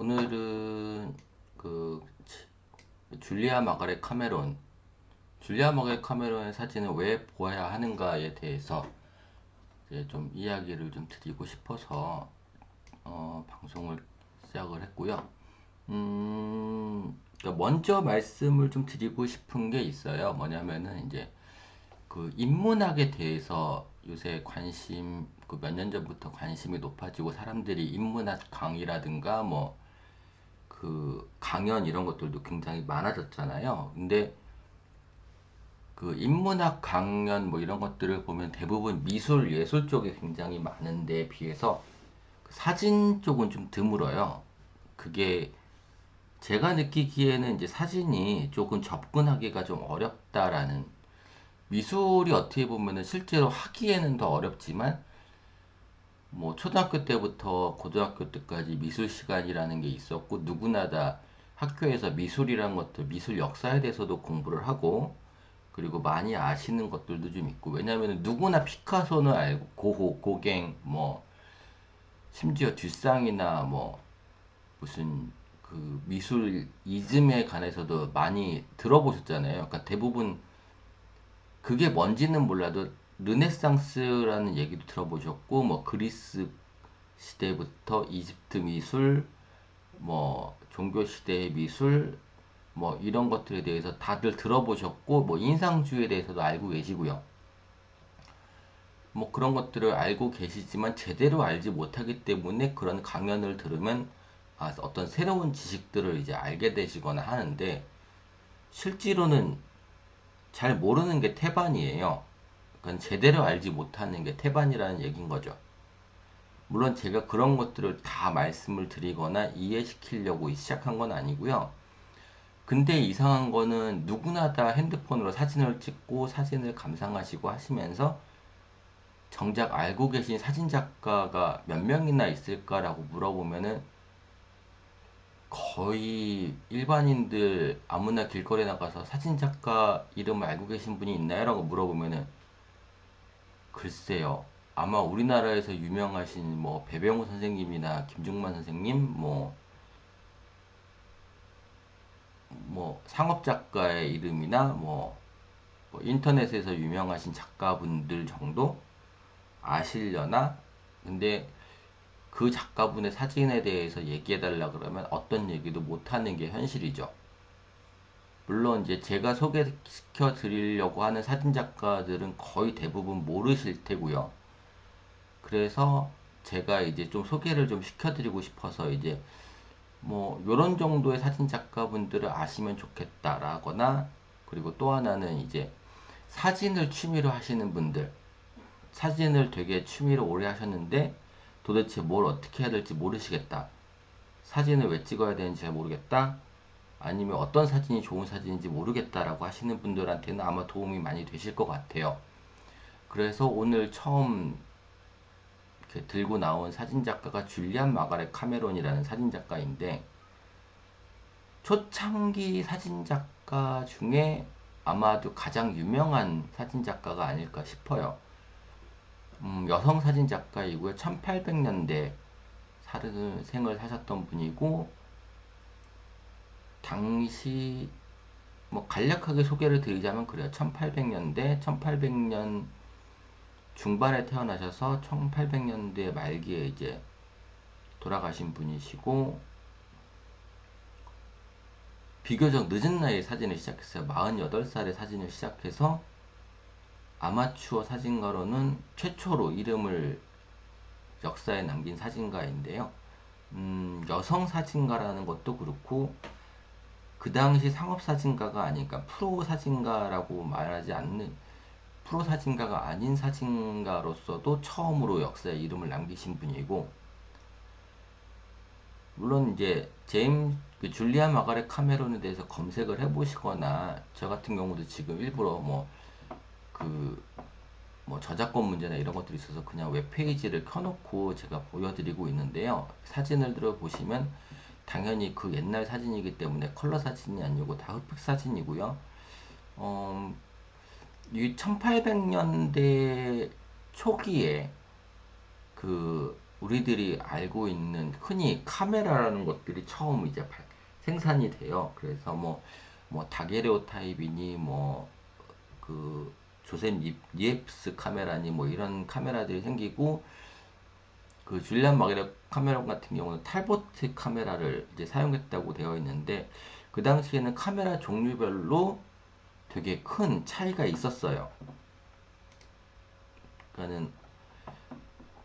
오늘은 그 줄리아 마가렛 카메론 줄리아 마가렛 카메론의 사진을 왜 보아야 하는가에 대해서 좀 이야기를 좀 드리고 싶어서 어, 방송을 시작을 했고요. 음, 그러니까 먼저 말씀을 좀 드리고 싶은 게 있어요. 뭐냐면은 이제 그 인문학에 대해서 요새 관심 그 몇 년 전부터 관심이 높아지고 사람들이 인문학 강의라든가 뭐 그 강연 이런 것들도 굉장히 많아졌잖아요. 근데 그 인문학 강연 뭐 이런 것들을 보면 대부분 미술 예술 쪽에 굉장히 많은데 비해서 그 사진 쪽은 좀 드물어요. 그게 제가 느끼기에는 이제 사진이 조금 접근하기가 좀 어렵다라는 미술이 어떻게 보면은 실제로 하기에는 더 어렵지만 뭐 초등학교 때부터 고등학교 때까지 미술 시간이라는 게 있었고 누구나 다 학교에서 미술이란 것들 미술 역사에 대해서도 공부를 하고 그리고 많이 아시는 것들도 좀 있고 왜냐하면 누구나 피카소는 알고 고호 고갱 뭐 심지어 뒷상이나 뭐 무슨 그 미술 이즘에 관해서도 많이 들어보셨잖아요. 그러니까 대부분 그게 뭔지는 몰라도 르네상스라는 얘기도 들어보셨고 뭐 그리스 시대부터 이집트 미술 뭐 종교 시대의 미술 뭐 이런 것들에 대해서 다들 들어보셨고 뭐 인상주의에 대해서도 알고 계시고요. 뭐 그런 것들을 알고 계시지만 제대로 알지 못하기 때문에 그런 강연을 들으면 아, 어떤 새로운 지식들을 이제 알게 되시거나 하는데 실제로는 잘 모르는 게 태반이에요. 그러니까 제대로 알지 못하는 게 태반이라는 얘기인 거죠. 물론 제가 그런 것들을 다 말씀을 드리거나 이해시키려고 시작한 건 아니고요. 근데 이상한 거는 누구나 다 핸드폰으로 사진을 찍고 사진을 감상하시고 하시면서 정작 알고 계신 사진작가가 몇 명이나 있을까라고 물어보면은 거의 일반인들 아무나 길거리에 나가서 사진작가 이름을 알고 계신 분이 있나요? 라고 물어보면은 글쎄요. 아마 우리나라에서 유명하신 뭐 배병우 선생님이나 김중만 선생님 뭐뭐 상업 작가의 이름이나 뭐, 뭐 인터넷에서 유명하신 작가분들 정도 아시려나? 근데 그 작가분의 사진에 대해서 얘기해달라 그러면 어떤 얘기도 못하는 게 현실이죠. 물론 이제 제가 소개시켜 드리려고 하는 사진 작가들은 거의 대부분 모르실 테고요. 그래서 제가 이제 좀 소개를 좀 시켜드리고 싶어서 이제 뭐 요런 정도의 사진 작가분들을 아시면 좋겠다라거나 그리고 또 하나는 이제 사진을 취미로 하시는 분들 사진을 되게 취미로 오래 하셨는데 도대체 뭘 어떻게 해야 될지 모르시겠다 사진을 왜 찍어야 되는지 잘 모르겠다 아니면 어떤 사진이 좋은 사진인지 모르겠다라고 하시는 분들한테는 아마 도움이 많이 되실 것 같아요. 그래서 오늘 처음 들고 나온 사진작가가 줄리안 마가렛 카메론이라는 사진작가인데 초창기 사진작가 중에 아마도 가장 유명한 사진작가가 아닐까 싶어요. 음, 여성 사진작가이고요. 1800년대 생을 사셨던 분이고 당시 뭐 간략하게 소개를 드리자면 그래요. 1800년대, 1800년 중반에 태어나셔서 1800년대 말기에 이제 돌아가신 분이시고 비교적 늦은 나이에 사진을 시작했어요. 48살에 사진을 시작해서 아마추어 사진가로는 최초로 이름을 역사에 남긴 사진가인데요. 음, 여성 사진가라는 것도 그렇고 그 당시 상업 사진가가 아니니까 프로 사진가라고 말하지 않는 프로 사진가가 아닌 사진가로서도 처음으로 역사에 이름을 남기신 분이고 물론 이제 제임 그 줄리아 마가렛 카메론에 대해서 검색을 해보시거나 저 같은 경우도 지금 일부러 뭐 그 뭐 저작권 문제나 이런 것들이 있어서 그냥 웹페이지를 켜놓고 제가 보여드리고 있는데요. 사진을 들어 보시면 당연히 그 옛날 사진이기 때문에 컬러 사진이 아니고 다 흑백 사진이고요. 어, 이 1800년대 초기에 그 우리들이 알고 있는 흔히 카메라라는 것들이 처음 이제 발- 생산이 돼요. 그래서 뭐, 뭐 다게레오 타입이니 뭐 그 조셉 니- 니에프스 카메라니 뭐 이런 카메라들이 생기고 그 줄리안 마그레 카메라 같은 경우는 탈보트 카메라를 이제 사용했다고 되어 있는데 그 당시에는 카메라 종류별로 되게 큰 차이가 있었어요. 그러니까는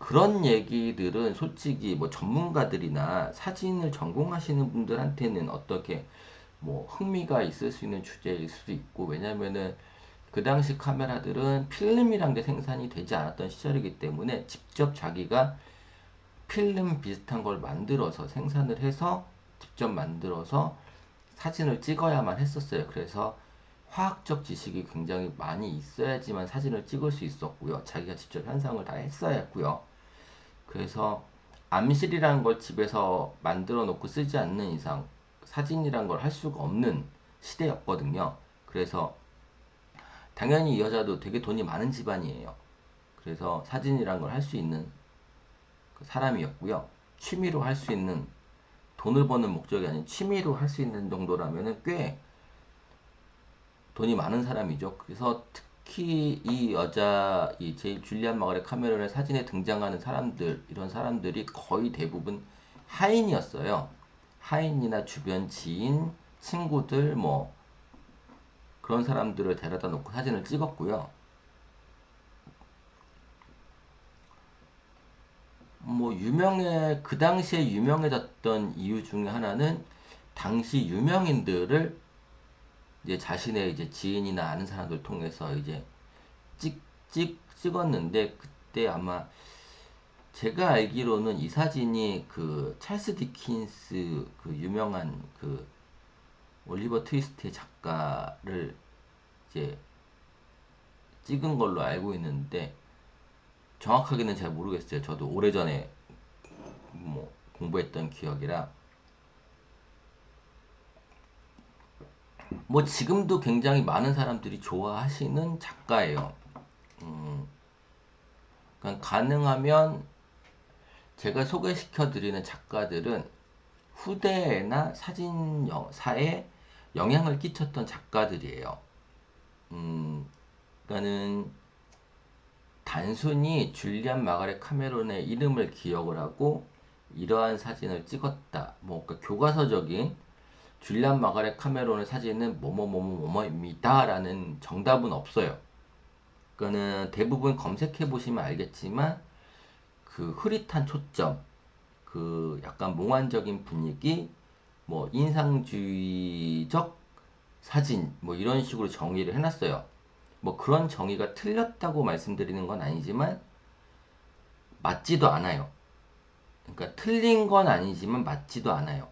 그런 얘기들은 솔직히 뭐 전문가들이나 사진을 전공하시는 분들한테는 어떻게 뭐 흥미가 있을 수 있는 주제일 수도 있고 왜냐면은 그 당시 카메라들은 필름이란 게 생산이 되지 않았던 시절이기 때문에 직접 자기가 필름 비슷한 걸 만들어서 생산을 해서 직접 만들어서 사진을 찍어야만 했었어요. 그래서 화학적 지식이 굉장히 많이 있어야지만 사진을 찍을 수 있었고요. 자기가 직접 현상을 다 했어야 했고요. 그래서 암실이라는 걸 집에서 만들어 놓고 쓰지 않는 이상 사진이란 걸 할 수가 없는 시대였거든요. 그래서 당연히 이 여자도 되게 돈이 많은 집안이에요. 그래서 사진이란 걸 할 수 있는 그 사람이었고요. 취미로 할 수 있는 돈을 버는 목적이 아닌 취미로 할 수 있는 정도라면은 꽤 돈이 많은 사람이죠. 그래서 특히 이 여자, 이 제일 줄리안 마가렛 카메론의 사진에 등장하는 사람들, 이런 사람들이 거의 대부분 하인이었어요. 하인이나 주변 지인, 친구들, 뭐, 그런 사람들을 데려다 놓고 사진을 찍었고요. 뭐, 유명해, 그 당시에 유명해졌던 이유 중에 하나는 당시 유명인들을 이제 자신의 이제 지인이나 아는 사람들 통해서 이제 찍, 찍, 찍었는데 그때 아마 제가 알기로는 이 사진이 그 찰스 디킨스 그 유명한 그 올리버 트위스트의 작가를 이제 찍은 걸로 알고 있는데 정확하게는 잘 모르겠어요. 저도 오래전에 뭐 공부했던 기억이라 뭐 지금도 굉장히 많은 사람들이 좋아하시는 작가예요. 음, 그러니까 가능하면 제가 소개시켜 드리는 작가들은 후대나 사진사에 영향을 끼쳤던 작가들이에요. 음, 그러니까는 단순히 줄리안 마가렛 카메론의 이름을 기억을 하고 이러한 사진을 찍었다. 뭐 그러니까 교과서적인 줄리안 마가렛 카메론의 사진은 뭐뭐뭐뭐뭐입니다. 라는 정답은 없어요. 그거는 대부분 검색해 보시면 알겠지만 그 흐릿한 초점, 그 약간 몽환적인 분위기, 뭐 인상주의적 사진, 뭐 이런 식으로 정의를 해놨어요. 뭐 그런 정의가 틀렸다고 말씀드리는 건 아니지만 맞지도 않아요. 그러니까 틀린 건 아니지만 맞지도 않아요.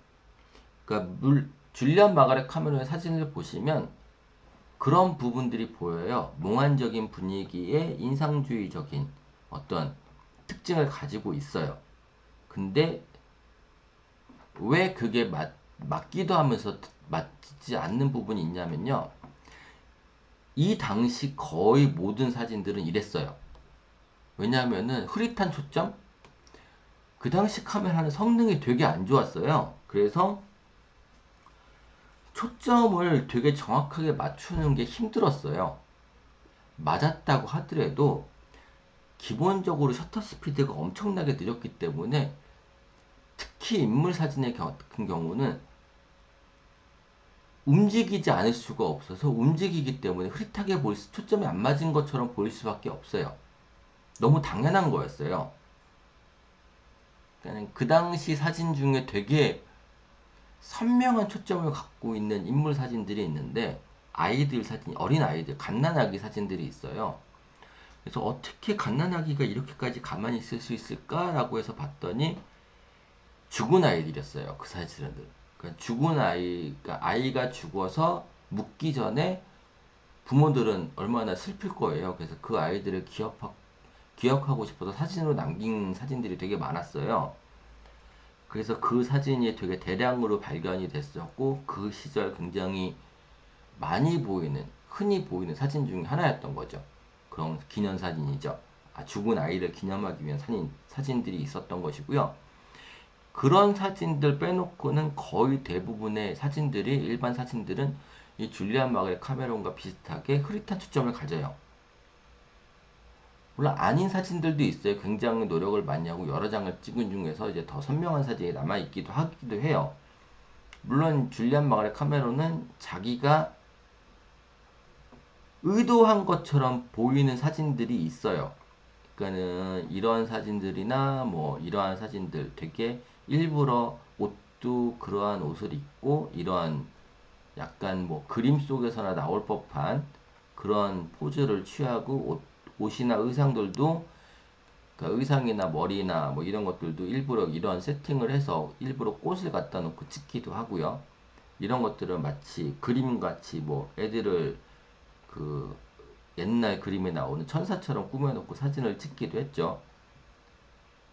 그러니까 물, 줄리안 마가렛 카메론의 사진을 보시면 그런 부분들이 보여요. 몽환적인 분위기에 인상주의적인 어떤 특징을 가지고 있어요. 근데 왜 그게 맞, 맞기도 하면서 맞지 않는 부분이 있냐면요. 이 당시 거의 모든 사진들은 이랬어요. 왜냐하면은 흐릿한 초점? 그 당시 카메라는 성능이 되게 안 좋았어요. 그래서 초점을 되게 정확하게 맞추는 게 힘들었어요. 맞았다고 하더라도 기본적으로 셔터 스피드가 엄청나게 느렸기 때문에 특히 인물 사진의 경우는 움직이지 않을 수가 없어서 움직이기 때문에 흐릿하게 보일 수, 초점이 안 맞은 것처럼 보일 수밖에 없어요. 너무 당연한 거였어요. 그러니까 그 당시 사진 중에 되게 선명한 초점을 갖고 있는 인물 사진들이 있는데 아이들 사진, 어린 아이들, 갓난아기 사진들이 있어요. 그래서 어떻게 갓난아기가 이렇게까지 가만히 있을 수 있을까라고 해서 봤더니 죽은 아이들이었어요. 그 사진들은. 그러니까 죽은 아이가 아이가 죽어서 묻기 전에 부모들은 얼마나 슬플 거예요. 그래서 그 아이들을 기억하, 기억하고 싶어서 사진으로 남긴 사진들이 되게 많았어요. 그래서 그 사진이 되게 대량으로 발견이 됐었고 그 시절 굉장히 많이 보이는 흔히 보이는 사진 중에 하나였던 거죠. 그런 기념 사진이죠. 아, 죽은 아이를 기념하기 위한 사진, 사진들이 있었던 것이고요. 그런 사진들 빼놓고는 거의 대부분의 사진들이 일반 사진들은 이 줄리안 마그의 카메론과 비슷하게 흐릿한 초점을 가져요. 물론 아닌 사진들도 있어요. 굉장히 노력을 많이 하고 여러 장을 찍은 중에서 이제 더 선명한 사진이 남아 있기도 하기도 해요. 물론 줄리안 마그의 카메론은 자기가 의도한 것처럼 보이는 사진들이 있어요. 그러니까는 이런 사진들이나 뭐 이러한 사진들 되게 일부러 옷도 그러한 옷을 입고 이러한 약간 뭐 그림 속에서나 나올 법한 그런 포즈를 취하고 옷, 옷이나 의상들도 그러니까 의상이나 머리나 뭐 이런 것들도 일부러 이런 세팅을 해서 일부러 꽃을 갖다 놓고 찍기도 하고요. 이런 것들은 마치 그림같이 뭐 애들을 그 옛날 그림에 나오는 천사처럼 꾸며놓고 사진을 찍기도 했죠.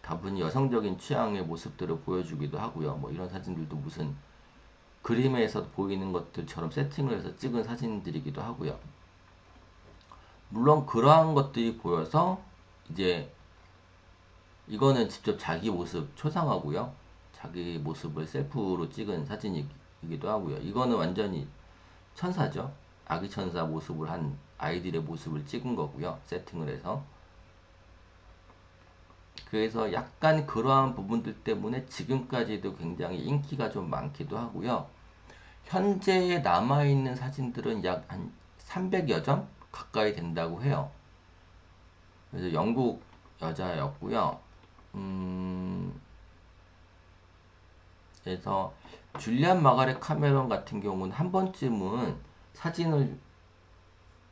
다분히 여성적인 취향의 모습들을 보여주기도 하고요. 뭐 이런 사진들도 무슨 그림에서 보이는 것들처럼 세팅을 해서 찍은 사진들이기도 하고요. 물론 그러한 것들이 보여서 이제 이거는 직접 자기 모습 초상화고요. 자기 모습을 셀프로 찍은 사진이기도 하고요. 이거는 완전히 천사죠. 아기 천사 모습을 한 아이들의 모습을 찍은 거고요. 세팅을 해서. 그래서 약간 그러한 부분들 때문에 지금까지도 굉장히 인기가 좀 많기도 하고요. 현재 남아있는 사진들은 약 한 300여 점 가까이 된다고 해요. 그래서 영국 여자였고요. 음, 그래서 줄리안 마가렛 카메론 같은 경우는 한 번쯤은 사진을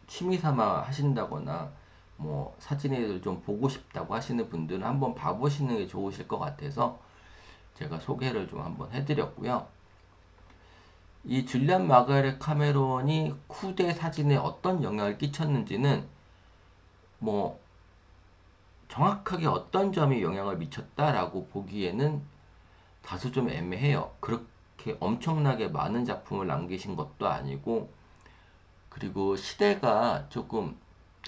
취미 삼아 하신다거나 뭐 사진을 좀 보고 싶다고 하시는 분들은 한번 봐보시는 게 좋으실 것 같아서 제가 소개를 좀 한번 해드렸고요. 이 줄리안 마가렛 카메론이 쿠데 사진에 어떤 영향을 끼쳤는지는 뭐 정확하게 어떤 점이 영향을 미쳤다라고 보기에는 다소 좀 애매해요. 그렇게 엄청나게 많은 작품을 남기신 것도 아니고 그리고 시대가 조금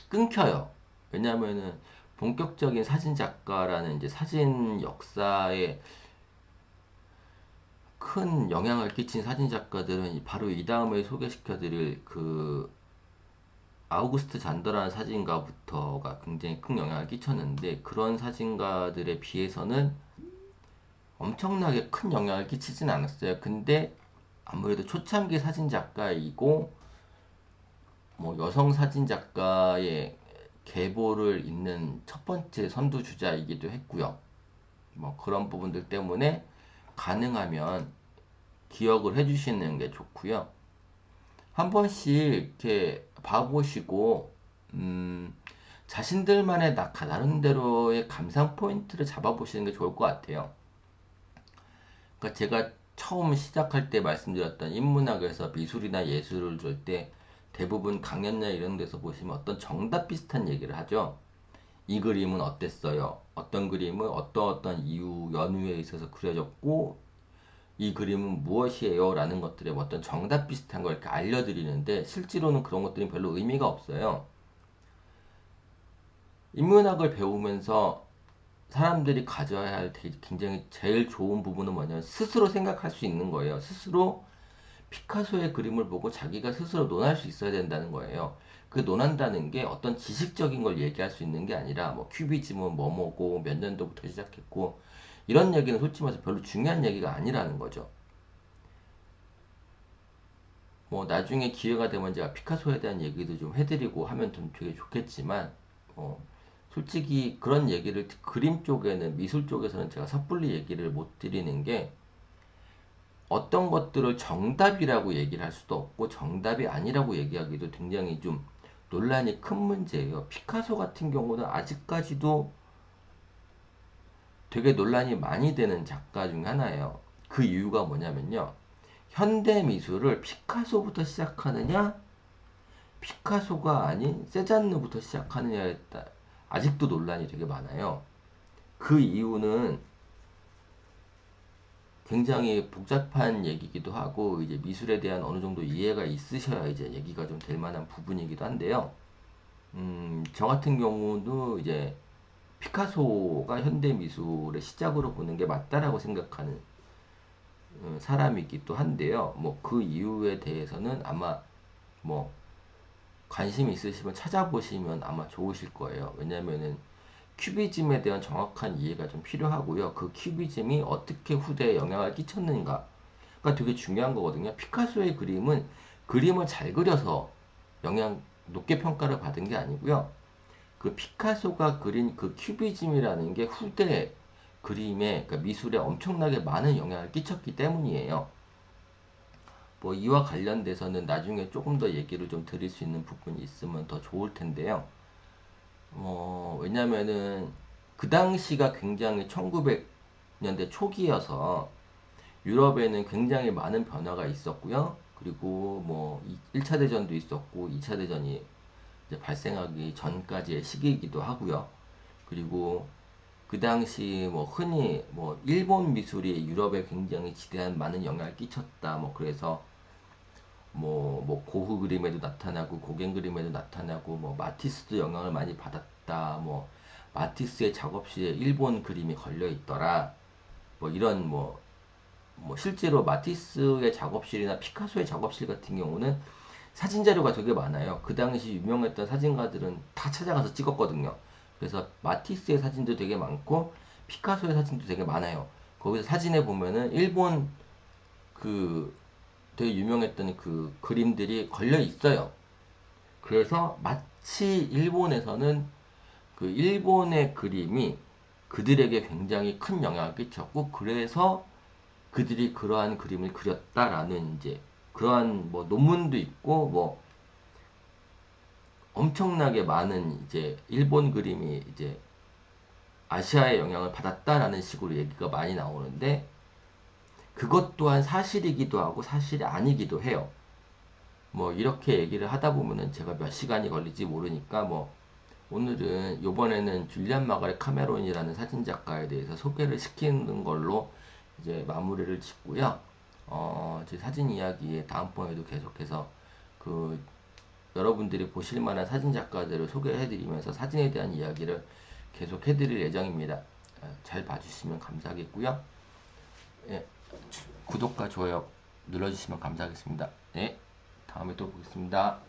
끊겨요. 왜냐하면은 본격적인 사진 작가라는 이제 사진 역사에 큰 영향을 끼친 사진 작가들은 바로 이 다음에 소개시켜드릴 그 아우구스트 잔더라는 사진가부터가 굉장히 큰 영향을 끼쳤는데 그런 사진가들에 비해서는 엄청나게 큰 영향을 끼치진 않았어요. 근데 아무래도 초창기 사진 작가이고 뭐 여성 사진 작가의 계보를 잇는 첫 번째 선두 주자이기도 했고요. 뭐 그런 부분들 때문에 가능하면 기억을 해주시는 게 좋고요. 한 번씩 이렇게 봐보시고 음, 자신들만의 나름대로의 감상 포인트를 잡아보시는 게 좋을 것 같아요. 그러니까 제가 처음 시작할 때 말씀드렸던 인문학에서 미술이나 예술을 줄 때 대부분 강연이나 이런 데서 보시면 어떤 정답 비슷한 얘기를 하죠. 이 그림은 어땠어요? 어떤 그림은 어떤 어떤 이유, 연유에 있어서 그려졌고 이 그림은 무엇이에요? 라는 것들의 어떤 정답 비슷한 걸 이렇게 알려드리는데 실제로는 그런 것들이 별로 의미가 없어요. 인문학을 배우면서 사람들이 가져야 할 굉장히 제일 좋은 부분은 뭐냐면 스스로 생각할 수 있는 거예요. 스스로 피카소의 그림을 보고 자기가 스스로 논할 수 있어야 된다는 거예요. 그 논한다는 게 어떤 지식적인 걸 얘기할 수 있는 게 아니라 뭐 큐비즘은 뭐뭐고 몇 년도부터 시작했고 이런 얘기는 솔직히 말해서 별로 중요한 얘기가 아니라는 거죠. 뭐 나중에 기회가 되면 제가 피카소에 대한 얘기도 좀 해드리고 하면 좀 되게 좋겠지만 어 솔직히 그런 얘기를 그림 쪽에는 미술 쪽에서는 제가 섣불리 얘기를 못 드리는 게 어떤 것들을 정답이라고 얘기를 할 수도 없고 정답이 아니라고 얘기하기도 굉장히 좀 논란이 큰 문제예요. 피카소 같은 경우는 아직까지도 되게 논란이 많이 되는 작가 중 하나예요. 그 이유가 뭐냐면요. 현대 미술을 피카소부터 시작하느냐, 피카소가 아닌 세잔느부터 시작하느냐에 따라 아직도 논란이 되게 많아요. 그 이유는 굉장히 복잡한 얘기기도 하고 이제 미술에 대한 어느 정도 이해가 있으셔야 이제 얘기가 좀 될 만한 부분이기도 한데요. 음, 저 같은 경우도 이제 피카소가 현대 미술의 시작으로 보는 게 맞다라고 생각하는 어, 사람이기도 한데요. 뭐 그 이유에 대해서는 아마 뭐 관심 있으시면 찾아보시면 아마 좋으실 거예요. 왜냐면은 큐비즘에 대한 정확한 이해가 좀 필요하고요. 그 큐비즘이 어떻게 후대에 영향을 끼쳤는가가 되게 중요한 거거든요. 피카소의 그림은 그림을 잘 그려서 영향 높게 평가를 받은 게 아니고요. 그 피카소가 그린 그 큐비즘이라는 게 후대 그림에 그러니까 미술에 엄청나게 많은 영향을 끼쳤기 때문이에요. 뭐 이와 관련돼서는 나중에 조금 더 얘기를 좀 드릴 수 있는 부분이 있으면 더 좋을 텐데요. 어, 왜냐면은 그 당시가 굉장히 1900년대 초기여서 유럽에는 굉장히 많은 변화가 있었고요. 그리고 뭐 1차 대전도 있었고 2차 대전이 발생하기 전까지의 시기이기도 하고요. 그리고 그 당시 뭐 흔히 뭐 일본 미술이 유럽에 굉장히 지대한 많은 영향을 끼쳤다. 뭐 그래서 뭐, 뭐 고흐 그림에도 나타나고 고갱 그림에도 나타나고 뭐 마티스도 영향을 많이 받았다. 뭐 마티스의 작업실에 일본 그림이 걸려 있더라. 뭐 이런 뭐, 뭐 실제로 마티스의 작업실이나 피카소의 작업실 같은 경우는 사진 자료가 되게 많아요. 그 당시 유명했던 사진가들은 다 찾아가서 찍었거든요. 그래서 마티스의 사진도 되게 많고 피카소의 사진도 되게 많아요. 거기서 사진에 보면은 일본 그 되게 유명했던 그 그림들이 걸려 있어요. 그래서 마치 일본에서는 그 일본의 그림이 그들에게 굉장히 큰 영향을 끼쳤고 그래서 그들이 그러한 그림을 그렸다라는 이제 그러한 뭐 논문도 있고 뭐 엄청나게 많은 이제 일본 그림이 이제 아시아의 영향을 받았다라는 식으로 얘기가 많이 나오는데 그것 또한 사실이기도 하고 사실이 아니기도 해요. 뭐 이렇게 얘기를 하다 보면은 제가 몇 시간이 걸릴지 모르니까 뭐 오늘은 요번에는 줄리안 마가렛 카메론이라는 사진 작가에 대해서 소개를 시키는 걸로 이제 마무리를 짓고요. 어, 제 사진 이야기에 다음번에도 계속해서 그 여러분들이 보실 만한 사진 작가들을 소개해 드리면서 사진에 대한 이야기를 계속 해 드릴 예정입니다. 어, 잘 봐주시면 감사하겠고요. 예, 구독과 좋아요 눌러주시면 감사하겠습니다. 네, 다음에 또 보겠습니다.